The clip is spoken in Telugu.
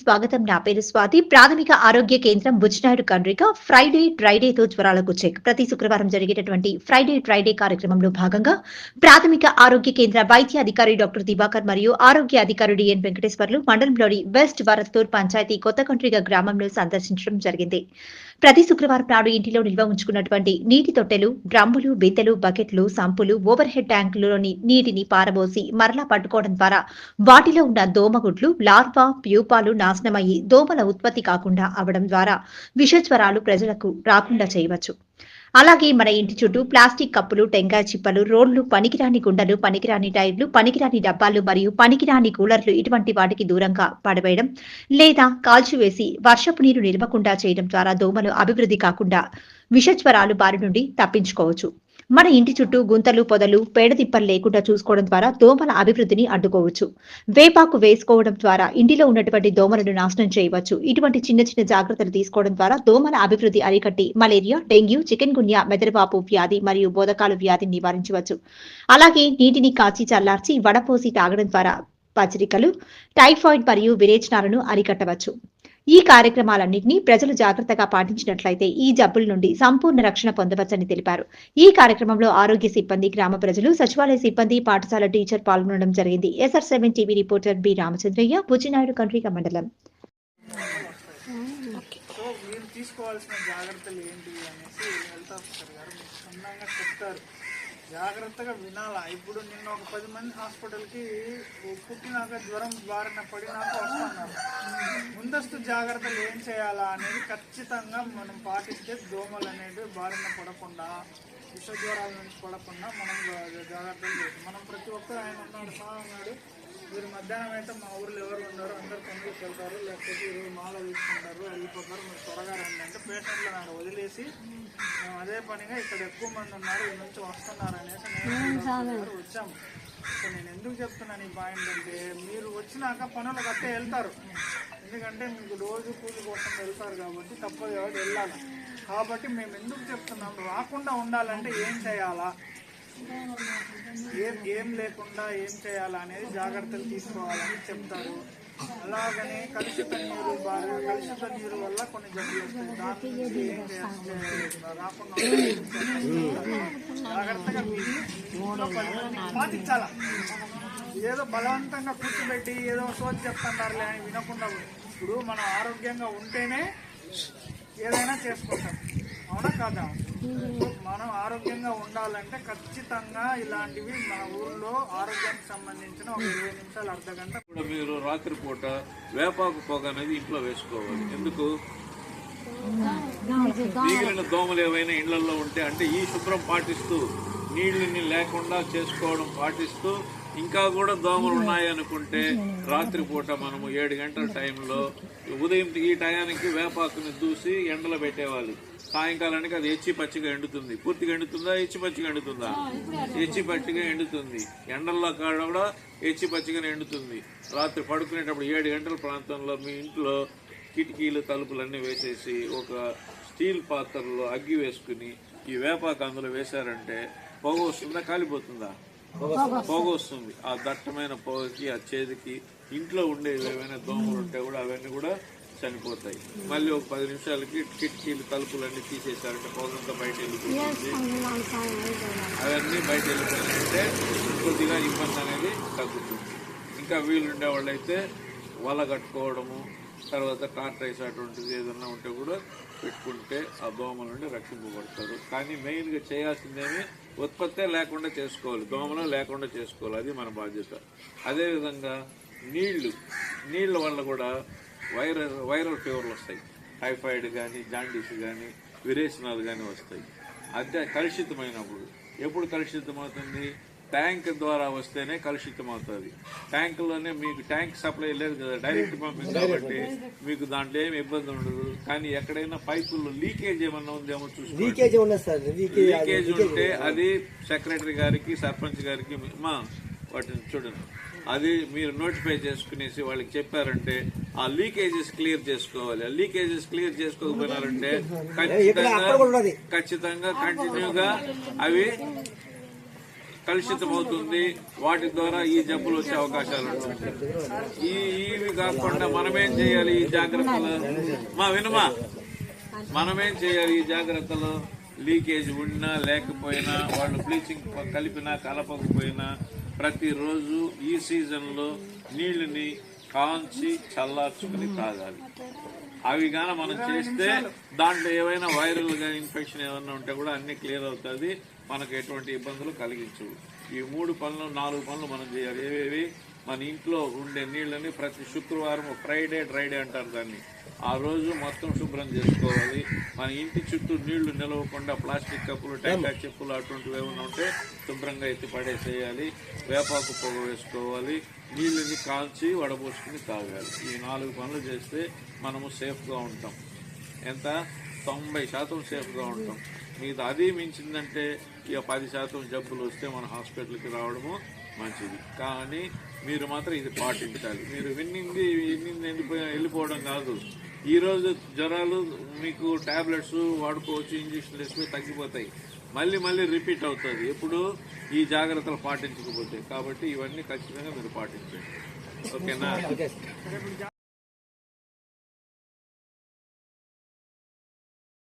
స్వాగతం. నా పేరు స్వాతి. ప్రాథమిక ఆరోగ్య కేంద్రం బుజ్నాయుడు కండ్రిక ఫ్రైడే డ్రైడేతో జ్వరాలకు చెక్. ప్రతి శుక్రవారం జరిగేటటువంటి ఫ్రైడే డ్రైడే కార్యక్రమంలో భాగంగా ప్రాథమిక ఆరోగ్య కేంద్ర వైద్య అధికారి డాక్టర్ దివాకర్ మరియు ఆరోగ్య అధికారి డిఎన్ వెంకటేశ్వర్లు మండలంలోని వెస్ట్ వరత్తూర్ పంచాయతీ కొత్త కండ్రిక గ్రామంలో సందర్శించడం జరిగింది. ప్రతి శుక్రవారం నాడు ఇంటిలో నిల్వ ఉంచుకున్నటువంటి నీటి తొట్టెలు డ్రమ్ములు బిందెలు బకెట్లు సంపులు ఓవర్ హెడ్ ట్యాంకులలోని నీటిని పారబోసి మరలా పట్టుకోవడం ద్వారా వాటిలో ఉన్న దోమగుడ్లు లార్వా ప్యూపాలు నాశనమయ్యి దోమల ఉత్పత్తి కాకుండా అవడం ద్వారా విషజ్వరాలు ప్రజలకు రాకుండా చేయవచ్చు. అలాగే మన ఇంటి చుట్టూ ప్లాస్టిక్ కప్పులు టెంకాయ చిప్పలు రోడ్లు పనికిరాని గుండలు పనికిరాని టైర్లు పనికిరాని డబ్బాలు మరియు పనికిరాని కూలర్లు ఇటువంటి వాటికి దూరంగా పడవేయడం లేదా కాల్చివేసి వర్షపు నీరు నిలవకుండా చేయడం ద్వారా దోమలు అభివృద్ధి కాకుండా విషజ్వరాలు బారి నుండి తప్పించుకోవచ్చు. మన ఇంటి చుట్టూ గుంతలు పొదలు పేడదిప్పలు లేకుండా చూసుకోవడం ద్వారా దోమల అభివృద్ధిని అడ్డుకోవచ్చు. వేపాకు వేసుకోవడం ద్వారా ఇంటిలో ఉన్నటువంటి దోమలను నాశనం చేయవచ్చు. ఇటువంటి చిన్న చిన్న జాగ్రత్తలు తీసుకోవడం ద్వారా దోమల అభివృద్ధి అరికట్టి మలేరియా డెంగ్యూ చికెన్ గున్యా మెదడుపాపు వ్యాధి మరియు బోధకాలు వ్యాధిని నివారించవచ్చు. అలాగే నీటిని కాచి చల్లార్చి వడపోసి తాగడం ద్వారా పచరికలు టైఫాయిడ్ మరియు విరేచనాలను అరికట్టవచ్చు. ఈ కార్యక్రమాలన్నింటినీ ప్రజలు జాగ్రత్తగా పాటించినట్లయితే ఈ జబ్బుల నుండి సంపూర్ణ రక్షణ పొందవచ్చని తెలిపారు. ఈ కార్యక్రమంలో ఆరోగ్య సిబ్బంది గ్రామ ప్రజలు సచివాలయ సిబ్బంది పాఠశాల టీచర్ పాల్గొనడం జరిగింది. S R seven TV reporter B Ramachandraiah Bujjinaidu Kandrika మండలం. తీసుకోవాల్సిన జాగ్రత్తలు ఏంటి అనేసి హెల్త్ ఆఫీసర్ గారు. క్షుణ్ణంగా చెప్తారు. జాగ్రత్తగా వినాలా. ఇప్పుడు నిన్న ఒక పది మంది హాస్పిటల్కి పుట్టినాక జ్వరం బారిన పడినాక వస్తున్నారు. ముందస్తు జాగ్రత్తలు ఏం చేయాలా అనేది ఖచ్చితంగా మనం పాటిస్తే దోమలు అనేవి బారిన పడకుండా విష జ్వరాల నుంచి పడకుండా మనం జాగ్రత్తలు చేయాలి. మనం ప్రతి ఒక్కరు ఆయన ఉన్నాడు సహా ఉన్నాడు. మీరు మధ్యాహ్నం అయితే మా ఊర్లో ఎవరు ఉన్నారు అందరు పనులకు వెళ్తారు. లేకపోతే ఈరోజు మాలో తీసుకుంటారు. వెళ్ళిపోతారు. మీరు త్వరగా రండి అంటే పేషెంట్లు నాకు వదిలేసి మేము అదే పనిగా ఇక్కడ ఎక్కువ మంది ఉన్నారు. ఈ నుంచి వస్తున్నారు వచ్చాము నేను ఎందుకు చెప్తున్నాను ఈ పాయింట్ అంటే మీరు వచ్చినాక పనులు కట్టే వెళ్తారు. ఎందుకంటే మీకు రోజు కూలి కోసం వెళ్తారు కాబట్టి తప్పదు కాబట్టి వెళ్ళాలి. కాబట్టి మేము ఎందుకు చెప్తున్నాం రాకుండా ఉండాలంటే ఏం చేయాలా? ఏం ఏం లేకుండా ఏం చేయాలా అనేది జాగ్రత్తలు తీసుకోవాలని చెప్తారు. అలాగనే కలుషిత నీరు బాగా కలుషిత నీరు వల్ల కొన్ని జబ్బులు వస్తాయి. దాని నుంచి ఏం రాకుండా జాగ్రత్తగా ఇంట్లో ఏదో బలవంతంగా కూర్చోబెట్టి ఏదో సోచి చెప్తున్నారులే అని వినకుండా ఇప్పుడు మనం ఆరోగ్యంగా ఉంటేనే ఏదైనా చేసుకుంటాం. అవునా కాదా? మనం ఆరోగ్యంగా ఉండాలంటే ఖచ్చితంగా ఇలాంటివి మన ఊర్లో ఆరోగ్యానికి సంబంధించిన ఒక ఇరవై నిమిషాలు అర్ధ గంట కూడా మీరు రాత్రిపూట వేపాకు పొగ అనేది ఇంట్లో వేసుకోవాలి. ఎందుకు? మిగిలిన దోమలు ఏవైనా ఇళ్ళలో ఉంటే అంటే ఈ శుభ్రం పాటిస్తూ నీళ్ళని లేకుండా చేసుకోవడం పాటిస్తూ ఇంకా కూడా దోమలు ఉన్నాయనుకుంటే రాత్రిపూట మనము ఏడు గంటల టైంలో ఉదయం ఈ టయానికి వేపాకుని దూసి ఎండలో పెట్టేవాలి. సాయంకాలానికి అది ఎచ్చి పచ్చిగా ఎండుతుంది. పూర్తిగా ఎండుతుందా? ఎచ్చి పచ్చిగా ఎండుతుందా? ఎచ్చి పచ్చిగా ఎండుతుంది. ఎండల్లో కాడ కూడా ఎచ్చి పచ్చిగా ఎండుతుంది. రాత్రి పడుకునేటప్పుడు ఏడు గంటల ప్రాంతంలో మీ ఇంట్లో కిటికీలు తలుపులన్నీ వేసేసి ఒక స్టీల్ పాత్రలో అగ్గి వేసుకుని ఈ వేపాకు అందులో వేశారంటే పొగ వస్తుందా? కాలిపోతుందా? పొగ వస్తుంది ఆ దట్టమైన పొగకి ఆ చేతికి ఇంట్లో ఉండే ఏవైనా దోమలు ఉంటే కూడా అవన్నీ కూడా చనిపోతాయి. మళ్ళీ ఒక పది నిమిషాలకి కిటికీలు తలుపులన్నీ తీసేశారంటే పొగంతా బయట వెళ్ళిపోతుంది అవన్నీ బయట వెళ్ళిపోయారంటే కొద్దిగా ఇబ్బంది అనేది తగ్గుతుంది. ఇంకా వీలుండే వాళ్ళైతే వల కట్టుకోవడము తర్వాత టార్టైస్ అటువంటిది ఏదన్నా ఉంటే కూడా పెట్టుకుంటే ఆ దోమల నుండి రక్షింపబడతారు. కానీ మెయిన్గా చేయాల్సిందేమి ఉత్పత్తే లేకుండా చేసుకోవాలి. దోమలు లేకుండా చేసుకోవాలి. అది మన బాధ్యత. అదేవిధంగా నీళ్ళు నీళ్ళ వల్ల కూడా వైరల్ వైరల్ ఫీవర్లు వస్తాయి. టైఫాయిడ్ కానీ జాండీస్ కానీ విరేచనాలు కానీ వస్తాయి. అదే కలుషితమైనప్పుడు. ఎప్పుడు కలుషితమవుతుంది? ట్యాంక్ ద్వారా వస్తేనే కలుషితమవుతుంది. ట్యాంకులోనే మీకు ట్యాంక్ సప్లై లేదు కదా డైరెక్ట్ పంపింగ్ కాబట్టి మీకు దాంట్లో ఏమి ఇబ్బంది ఉండదు. కానీ ఎక్కడైనా పైపుల్లో లీకేజ్ ఏమన్నా ఉందేమో చూసుకోండి. లీకేజ్ ఉంటే అది సెక్రటరీ గారికి సర్పంచ్ గారికి మా వాటిని చూడండి. అది మీరు నోటిఫై చేసుకునేసి వాళ్ళకి చెప్పారంటే ఆ లీకేజెస్ క్లియర్ చేసుకోవాలి. ఆ లీకేజెస్ క్లియర్ చేసుకోకపోయినారంటే ఖచ్చితంగా ఖచ్చితంగా కంటిన్యూగా అవి కలుషితమవుతుంది. వాటి ద్వారా ఈ జబ్బులు వచ్చే అవకాశాలు ఈ ఇవి కాకుండా మనమేం చేయాలి ఈ జాగ్రత్తలు? మా వినమా మనమేం చేయాలి ఈ జాగ్రత్తలు? లీకేజ్ ఉన్నా లేకపోయినా వాళ్ళు బ్లీచింగ్ కలిపినా కలపకపోయినా ప్రతిరోజు ఈ సీజన్లో నీళ్ళని కాంచి చల్లార్చుకుని తాగాలి. అవి కానీ మనం చేస్తే దాంట్లో ఏవైనా వైరల్ కానీ ఇన్ఫెక్షన్ ఏమైనా ఉంటే కూడా అన్నీ క్లియర్ అవుతుంది. మనకు ఎటువంటి ఇబ్బందులు కలిగించవు ఈ మూడు పనులు నాలుగు పనులు మనం చేయాలి. ఏవేవి? మన ఇంట్లో ఉండే నీళ్ళని ప్రతి శుక్రవారం ఫ్రైడే డ్రైడే అంటారు దాన్ని. ఆ రోజు మొత్తం శుభ్రం చేసుకోవాలి. మన ఇంటి చుట్టూ నీళ్ళు నిలవకుండా ప్లాస్టిక్ కప్పులు టెంకాయ చెప్పులు అటువంటివి ఏమైనా ఉంటే శుభ్రంగా ఎత్తి పడేసేయాలి. వేపాకు పొగ వేసుకోవాలి. నీళ్ళని కాల్చి వడబోసుకుని తాగాలి. ఈ నాలుగు పనులు చేస్తే మనము సేఫ్గా ఉంటాం. ఎంత? తొంభై శాతం సేఫ్గా ఉంటాం. మీది అది మించిందంటే ఇక పది శాతం జబ్బులు వస్తే మన హాస్పిటల్కి రావడము మంచిది. కానీ మీరు మాత్రం ఇది పాటించాలి. మీరు విన్నింది విన్నింది వెళ్ళిపోయి వెళ్ళిపోవడం కాదు. ఈరోజు జ్వరాలు మీకు టాబ్లెట్స్ వాడుకోవచ్చు ఇంజక్షన్లు వేసుకుని తగ్గిపోతాయి. మళ్ళీ మళ్ళీ రిపీట్ అవుతుంది. ఎప్పుడు? ఈ జాగ్రత్తలు పాటించకపోతే. కాబట్టి ఇవన్నీ ఖచ్చితంగా మీరు పాటించండి. ఓకేనా?